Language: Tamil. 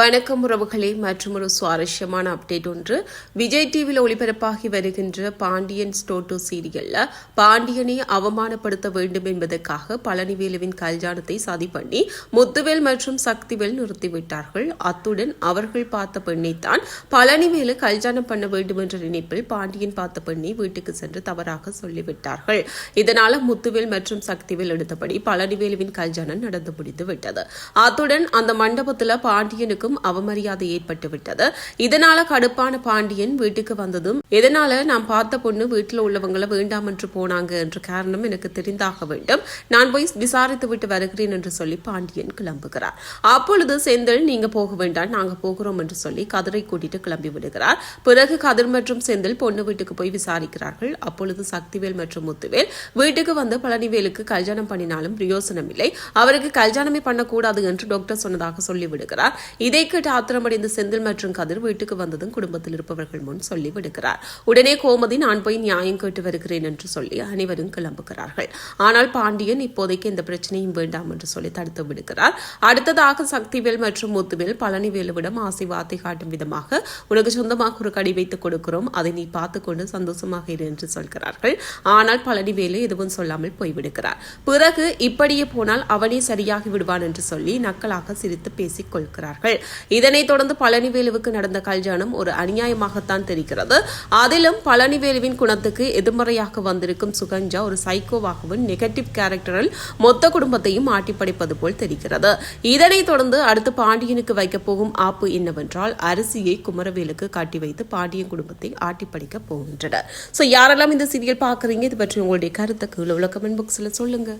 வணக்கம் உறவுகளே மற்றும் ஒரு சுவாரஸ்யமான அப்டேட் ஒன்று. விஜய் டிவியில் ஒளிபரப்பாகி வருகின்ற பாண்டியன் ஸ்டோட்டோ சீரியல்ல பாண்டியனை அவமானப்படுத்த வேண்டும் என்பதற்காக பழனிவேலுவின் கல்யாணத்தை சதி பண்ணி முத்துவேல் மற்றும் சக்திவேல் நிறுத்திவிட்டார்கள். அத்துடன் அவர்கள் பார்த்த பெண்ணைத்தான் பழனிவேலு கல்யாணம் பண்ண வேண்டும் என்ற நினைப்பில் பாண்டியன் பார்த்த பெண்ணை வீட்டுக்கு சென்று தவறாக சொல்லிவிட்டார்கள். இதனால முத்துவேல் மற்றும் சக்திவேல் எடுத்தபடி பழனிவேலுவின் கல்யாணம் நடந்து முடிந்து விட்டது அத்துடன் அந்த மண்டபத்துல பாண்டியனுக்கும் அவமரியாதை ஏற்பட்டுவிட்டது. இதனால கடுப்பான பாண்டியன் வீட்டுக்கு வந்ததும் இதனால நான் பார்த்த பொண்ணு வீட்டில் உள்ளவங்களை வேண்டாம் என்று போனாங்க என்ற காரணம் எனக்கு தெரிந்தாக வேண்டும். நான் போய் விசாரித்து விட்டு வருகிறேன் என்று சொல்லி பாண்டியன் கிளம்புகிறார். அப்பொழுது செந்தில் நீங்க போக வேண்டாம் நாங்க போகிறோம் என்று சொல்லி கதிரை கூட்டிட்டு கிளம்பி விடுகிறார். பிறகு கதிர் மற்றும் செந்தில் பொண்ணு வீட்டுக்கு போய் விசாரிக்கிறார்கள். அப்பொழுது சக்திவேல் மற்றும் முத்துவேல் வீட்டுக்கு வந்து பழனிவேலுக்கு கல்யாணம் பண்ணினாலும் பிரயோசனம் இல்லை அவருக்கு கல்யாணமே பண்ணக்கூடாது என்று டாக்டர் சொன்னதாக சொல்லிவிடுகிறார். இதை கேட்டு ஆத்திரமடைந்த செந்தில் மற்றும் கதிர் வீட்டுக்கு வந்ததும் குடும்பத்தில் இருப்பவர்கள் முன் சொல்லி விடுகிறார். உடனே கோமதி நான் போய் நியாயம் கேட்டு வருகிறேன் என்று சொல்லி அனைவரும் கிளம்புகிறார்கள். ஆனால் பாண்டியன் இப்போதைக்கு எந்த பிரச்சனையும் வேண்டாம் என்று சொல்லி தடுத்து விடுகிறார். அடுத்ததாக சக்திவேல் மற்றும் முத்துவேல் பழனிவேலுவிடம் ஆசை வார்த்தை காட்டும் விதமாக உனக்கு சொந்தமாக ஒரு கடி வைத்துக் கொடுக்கிறோம். அதை நீ பார்த்துக்கொண்டு சந்தோஷமாக இரு என்று சொல்கிறார்கள். ஆனால் பழனிவேலு எதுவும் சொல்லாமல் போய்விடுகிறார். பிறகு இப்படியே போனால் அவனே சரியாகி விடுவான் என்று சொல்லி நக்கலாக சிரித்து பேசிக் கொள்கிறார்கள். இதனைத் தொடர்ந்து பழனிவேலுவுக்கு நடந்த கல்யாணம் ஒரு அநியாயமாகத்தான் தெரிகிறது. அதிலும் பழனிவேலுவின் குணத்துக்கு எதிர்மறையாக வந்திருக்கும் சுகஞ்சா ஒரு சைக்கோவாகவும் நெகட்டிவ் கேரக்டரில் மொத்த குடும்பத்தையும் ஆட்டிப்படைப்பது போல் தெரிகிறது. இதனைத் தொடர்ந்து அடுத்து பாண்டியனுக்கு வைக்கப் போகும் ஆப்பு என்னவென்றால் அரிசியை குமரவேலுக்கு காட்டி வைத்து பாண்டியன் குடும்பத்தை ஆட்டிப்படைக்க போகின்றனர். ஸோ யாரெல்லாம் இந்த சீரியல் பார்க்குறீங்க? இது பற்றி உங்களுடைய கருத்தை கீழே உள்ள கமெண்ட் பாக்ஸில் சொல்லுங்க.